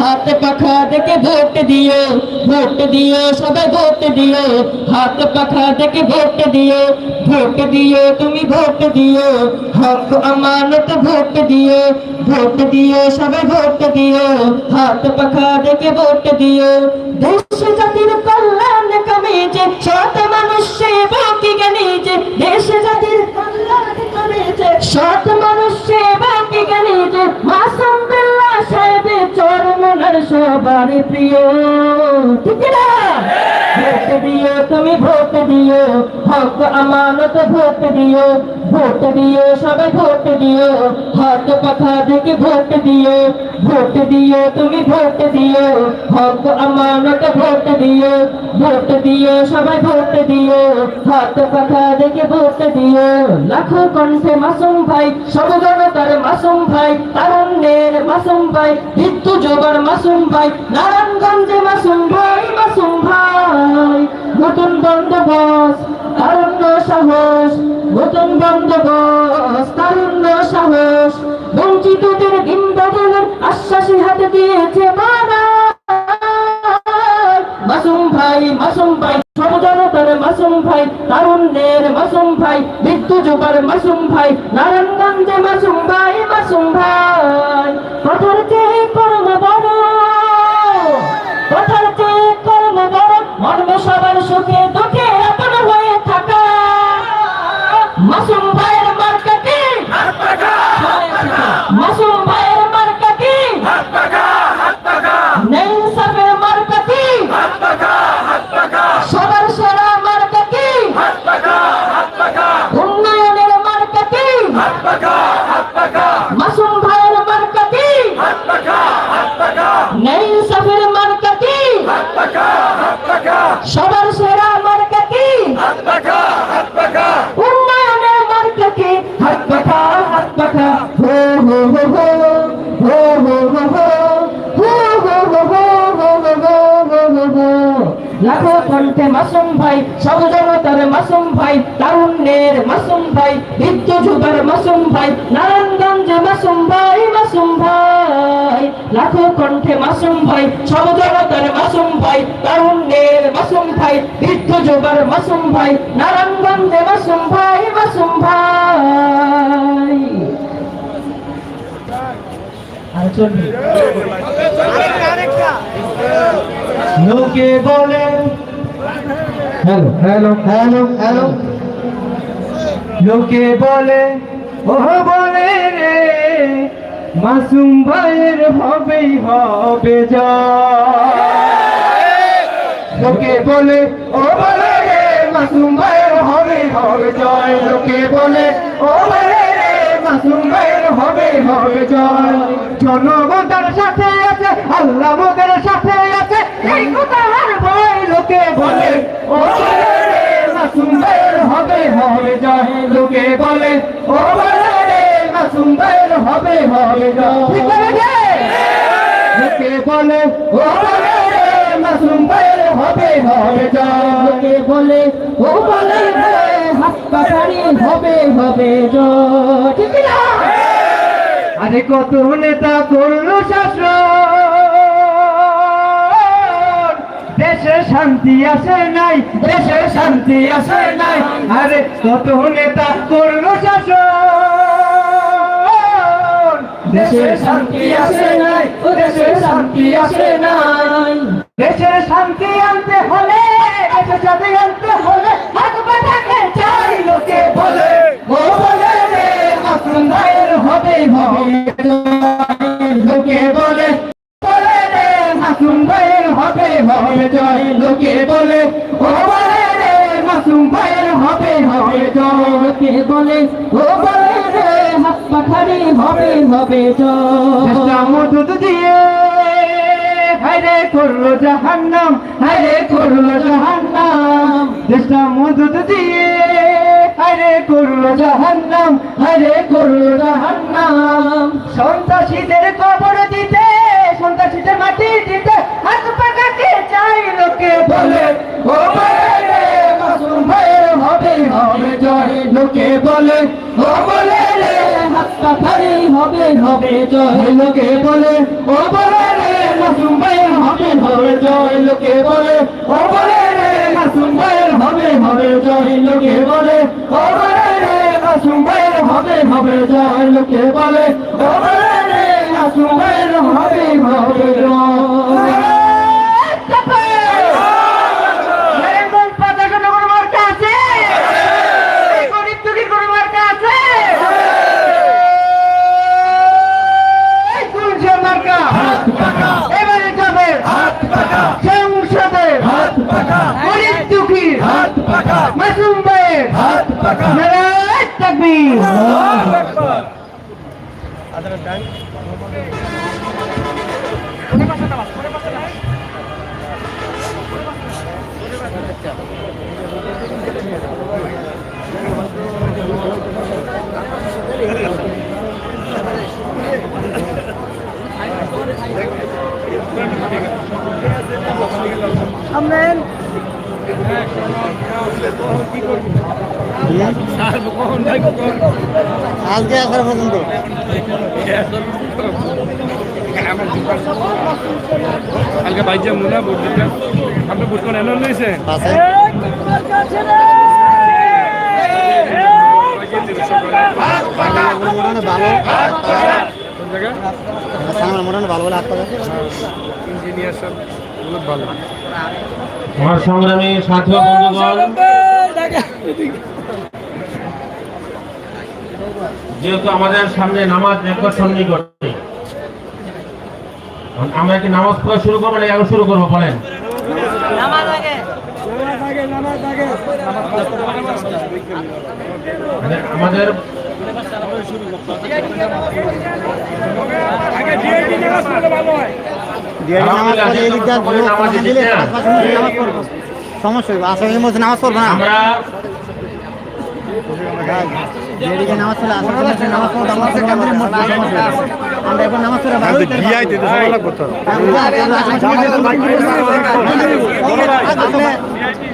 হাত পাখা দেখে ভোট দিও ভোট দিও, সবাই ভোট দিও। হাত পাখা দেখে ভোট দিও ভোট দিও, তুমি ভোট দিও। হক, আমানত ভোট দিও ভোট দিও, সবাই ভোট দিও। হাত পাখা দেখে ভোট দিও। দেশ জাতির কল্যাণ কমেছে সৎ মানুষ সেবকি জ্ঞানীছে দেশ জাতির কল্যাণ কমেছে সৎ মানুষ সেবকি জ্ঞানীছে মাসুম বিল্লাহ চরমনার সবার প্রিয়। ঠিক না? ভোট দিও তুমি, ভোট দিও। হক আমানত ভোট দিও। ভোট দিও, সবাই ভোট দিও। হাত পাখা দেখে ভোট দিও। ভোট দিও তুমি, ভোট দিও। হক আমানত ভোট দিও। ভোট দিও, সবাই ভোট দিও। হাত পাখা দেখে ভোট দিও। লাখো কণ্ঠে মাসুম ভাই, সব জনতার মাসুম ভাই তারুণ্যের মাসুম ভাই মৃত্যু জোগার মাসুম ভাই, নারায়ণগঞ্জে মাসুম ভাই মাসুম ভাই। নতুন বন্দোবস্ত, তারুণ্য সাহস, নতুন বন্দোবস্ত, তারুণ্য সাহস। বঞ্চিতদের দিন বদলের আশ্বাসী হাতে দিয়েছে মানা মাসুম ভাই মাসুম ভাই, সব জনতার মাসুম ভাই, তারুণ্যের মাসুম ভাই মৃত্যু যুবার মাসুম ভাই নারায়ণগঞ্জে মাসুম ভাই সব জনতার মাসুম ভাই তারুণ্যের মাসুম ভাই বিদ্যু যুগের মাসুম ভাই নারায়ণগঞ্জে মাসুম ভাই মাসুম ভাই লাখো কণ্ঠে মাসুম ভাই সবজনতার মাসুম ভাই তারুণ্যের মাসুম ভাই বিদ্যু যুগের মাসুম ভাই নারায়ণগঞ্জে মাসুম ভাই মাসুম ভাই আর চলবে লোকে বলে হ্যালো হ্যালো হ্যালো হ্যালো লোকে বলে ও বলে রে, মাসুম ভাইয়ের হবেই হবে যা। লোকে বলে ও বলে রে, মাসুম ভাইয়ের হবে হবে জয় লোকে বলে ও বলে রে, মাসুম ভাইয়ের হবে হবে জয় জনগণ তার সাথে আছে, আল্লাহ মোদের সাথে আছে এই কথা আর ভয় লোকে বলে ও বলে রে মাসুম ভাইয়ের হবে হবে জয় লোকে বলে ও রে মাসুম ভাইয়ের হবে হবে লোকে বলে ও বলে রে মাসুম ভাইয়ের হবে হবে লোকে বলে ও বলে হাসপাতালি হবে হবে ঠিক না আরে কত নেতা করল শাসন। দেশে শান্তি আসে নাই, দেশে শান্তি আসে নাই। আরে কত নেতা করল শাসন। দেশে শান্তি আসে নাই, দেশে শান্তি আসে নাই। দেশে শান্তি আনতে হলে, দেশে শান্তি আনতে হলে করল জাহান্নাম, হায়রে করল জাহান্নাম। দেশটা মদত দিয়ে, হায়রে করল জাহান্নাম, হায়রে করল জাহান্নাম। সন্ত্রাসীদের কবর দিতে, সন্ত্রাসীদের মাটি দিতে, হাত পাকাকে চাই লোকে বলে। ও বলে মাসুম ভাইয়ের হবে হবে জয় লোকে বলে। ও বলে রে হাতটা ভারী হবে হবে জয় লোকে বলে। ও বলে রে মাসুম ভাইয়ের হবে হবে জয়, লোকে বলে। ও বলে রে মাসুম ভাইয়ের হবে হবে জয়, লোকে বলে। ও বলে রে মাসুম ভাইয়ের হবে হবে জয়, লোকে বলে। ও বলে রে মাসুম ভাইয়ের হবে হবে জয় মেরেঙ্গন পাতাকা নগর মার্কা আছে এই গরিব দুঃখী কোনো মার্কা আছে এই কুলসা মার্কা এবারে যাবে সংসদে গরিব দুঃখী মাসুম ভাইয়ের নারায় তাকবীর। আজকে এগারো পর্যন্ত কালকে বাইক যাব না ভোট দিতে আপনি ভোট করে এলো নিয়েছেন পাশে মোটামুটি ভালো কোন জায়গা সামনে মোটামুটি ভালো বলে হাত পাকা ইঞ্জিনিয়ার সব। বহুত আমার সংগ্রামী সাথী বন্ধুগণ। যেহেতু আমাদের সামনে নামাজ নিকটে নিকটে আমরা কি নামাজ পড়া শুরু করব না এখন শুরু করব বলেন? মানে আমাদের ডিআইডি নামাজ পড়ে সমস্যা হবে আসামের মধ্যে নামাজ পড়ব না। আমরা এখন নামাজ পড়ে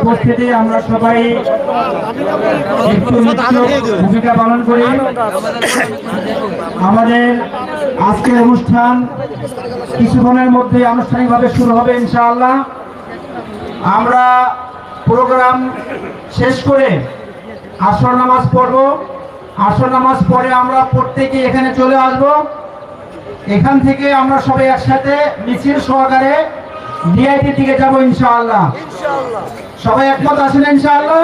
উপস্থিতি আমরা সবাই ভূমিকা পালন করি আমাদের আজকের অনুষ্ঠান কিছুক্ষণের মধ্যে আনুষ্ঠানিকভাবে শুরু হবে ইনশাআল্লাহ আমরা প্রোগ্রাম শেষ করে আসর নামাজ পড়ব আসর নামাজ পড়ে আমরা প্রত্যেকে এখানে চলে আসব এখান থেকে আমরা সবাই একসাথে মিছিল সহকারে ডিআইটি দিকে যাব ইনশাআল্লাহ। সবাই একমত আছেন ইনশাআল্লাহ?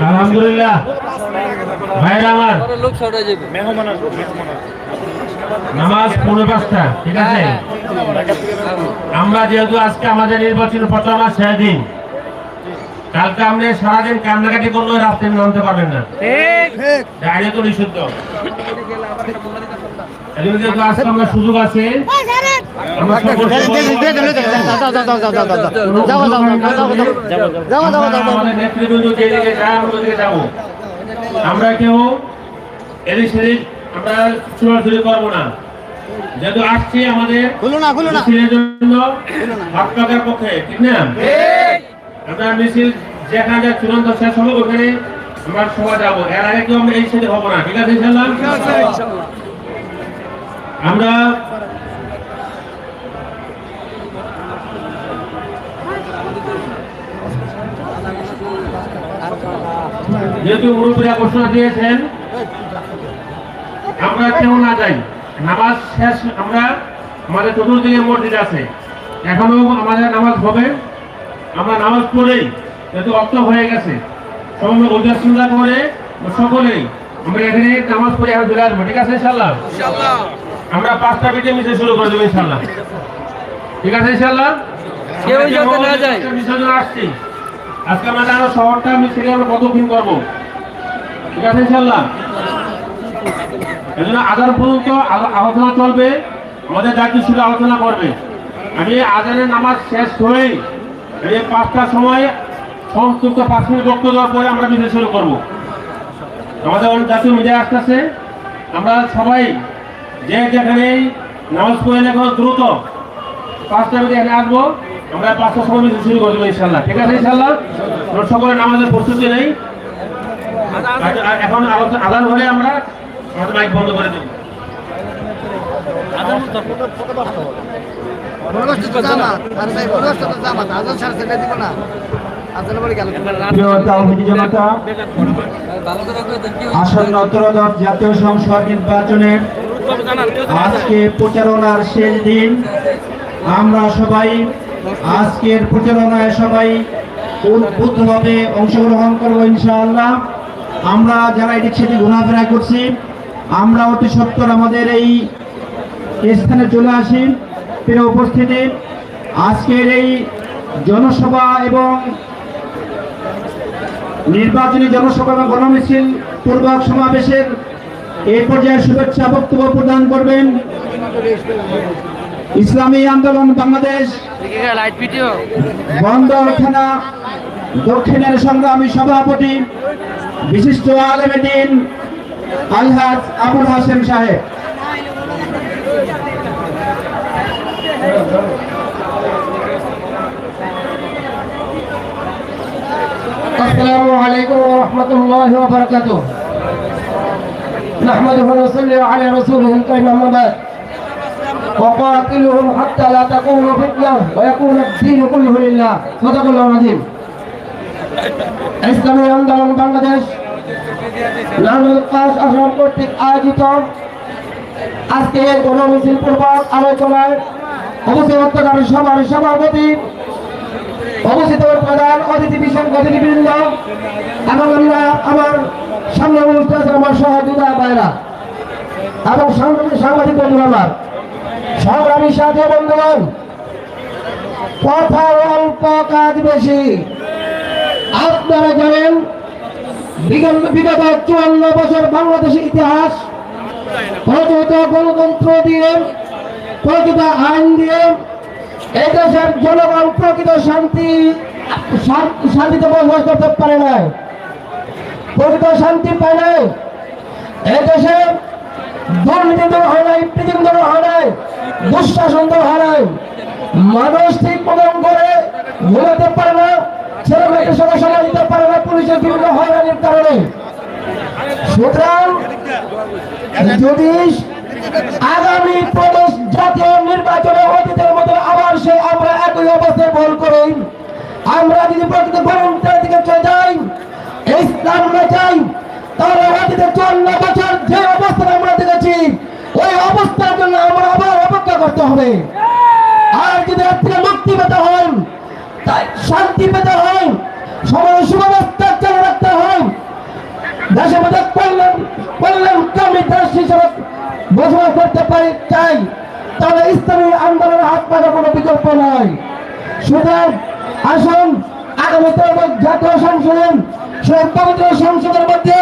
আলহামদুলিল্লাহ। ভাইরা আমার। নামাজ পনেরো পাঁচটা ঠিক আছে? আমরা যেহেতু আজকে আমাদের নির্বাচন প্রচারণা শেষ দিন কালকে আপনি সারাদিন কান্নাকাটি করলেও রাস্তায় নামতে পারবেন না। ডাইরে তো নিষিদ্ধ। আমরা সুযোগ আছে। কেউ এদিক সেদিক আমরা চুরাচুরি করব না। যেহেতু আসছি আমাদের জন্য হাত পক্ষে ঠিক না? আমরা মিছিল যেখানে চূড়ান্ত শেষ হবে ওখানে আমরা সবাই যাব। এর আগে কেউ আমরা এই সাথে হব না ঠিক আছে আমরা যেহেতু মুরব্বীরা ঘোষণা দিয়েছেন আমরা কেউ না যাই। নামাজ শেষ আমরা আমাদের চতুর্দিকে মসজিদ আছে। এখনও আমাদের নামাজ হবে। আমরা নামাজ পড়েই যেহেতু অক্ত হয়ে গেছে ওদের চিন্তা করে সকলেই আমরা এখানে নামাজ পড়ে এখন চলে আসব ঠিক আছে ইনশাল্লাহ আমরা পাঁচটা মিটে মিশে শুরু করে দেবো ইনশাল্লাহ ঠিক আছে ইনশাল্লাহ কেউ যাতে না যায়। বিসর্জন আসছি আজকে আমরা আরও শহরটা আমি মিছিলে আমরা প্রদক্ষিণ করব? ঠিক আছে ইনশাল্লাহ এজন্য আধার পর্যন্ত আলো- আলোচনা চলবে আমাদের দায়িত্ব ছিল আলোচনা করবে। আমি আজানের নামাজ শেষ হয়ে এই পাঁচটার সময় সংযুক্ত পাঁচ মিনিট বক্তব্য দেওয়ার পরে আমরা মিছিল শুরু করব আমাদের অনেক জাতীয় মিডিয়া আসতেছে আমরা সবাই যে যেখানেই নামাজ পড়ে এখন দ্রুত পাঁচটা মিনিট এখানে আসব আমরা পাঁচটার সময় মিছিল শুরু করব ইনশাল্লাহ ঠিক আছে ইনশাল্লাহ সকলে নামাজের প্রস্তুতি নেই আর- আর এখন আদান হলে আমরা আমাদের মাইক বন্ধ করে দেবো প্রিয় তাওহীদি জনতা নির্বাচনের আজকে প্রচারণার শেষ দিন। আমরা সবাই আজকের প্রচারণায় সবাই অংশগ্রহণ করব ইনশাআল্লাহ। আমরা যারা এদিক সেদিক ঘোরাফেরা করছি, আমরা অতি সত্তর আমাদের এই স্থানে চলে আসি। উপস্থিতি, আজকের এই জনসভা এবং নির্বাচনী জনসভা এবং গণমিছিল, পূর্বক সমাবেশের এই পর্যায়ে শুভেচ্ছা বক্তব্য প্রদান করবেন ইসলামী আন্দোলন বাংলাদেশ, বন্দর থানা, দক্ষিণের সংগ্রামী সভাপতি বিশিষ্ট আলমেদিন আলহাজ আবুল হাসেম সাহেব। السلام عليكم ورحمة الله وبركاته نحمده ونصلي على رسوله الكريم أما بعد وقاتلهم حتى لا تكون فتنة ويكون الدين كله لله صدق الله العظيم ইসলামী আন্দোলন বাংলাদেশ নানুল কাস আসন কর্তৃক আয়োজিত আজকে গণমিছিল পূর্বক আলোচনায় অবসর সভার সভাপতি অবস্থিত প্রধান অতিথি বিশেষ অতিথিবৃন্দ এবং আমরা আমার সামনে অনুষ্ঠান আমার সহযোগিতা বাইরা এবং সাংবাদিক বন্ধু আমার। সংগ্রামী সাথে বন্ধুগণ, কথা অল্প, কাজ বেশি। আপনারা জানেন, বিগত চুয়ান্ন বছর বাংলাদেশের ইতিহাস, প্রচলিত গণতন্ত্র দিয়ে, প্রচলিত আইন দিয়ে এই দেশের জনগণ প্রকৃত শান্তি, শান- শান্তিতে বসবাস করতে পারে নাই প্রকৃত শান্তি পায় নাই এই দেশে দুর্নীতি দূর হয় নাই প্রীতি দূর হয় নাই, দুঃশাসন দূর হয় নাই। মানুষ ঠিক মতন করে ঘুমাতে পারে না ছেলে মেয়েকে সঙ্গে সময় দিতে পারে না, পুলিশের বিভিন্ন হয়রানির কারণে। সুতরাং যদি আগামী জাতীয় নির্বাচনে অতীতের মতো আবার সে আমরা একই অবস্থায় বল করি। আমরা যদি প্রকৃত ভলেন্টিয়ার দিকে চলে যাই, ইসলাম আমরা চাই, তাহলে অতীতে চুয়ান্ন বছর যে অবস্থান আমরা দেখেছি, ওই অবস্থার জন্য আমরা আবার অপেক্ষা করতে হবে। আর যদি থেকে মুক্তি পেতে হয়, তাই শান্তি পেতে হয়, সময় সুব্যবস্থা চালু রাখতে হয় দেশের মধ্যে কল্যাণ কল্যাণকামী দেশ হিসেবে বসবাস করতে পারি, চাই। তাহলে ইসলামী আন্দোলনের হাত পাকা কোনো বিকল্প নয়। সুতরাং আসুন আগামীতে জাতীয় সংসদে সর্বভারতীয় সংসদের মধ্যে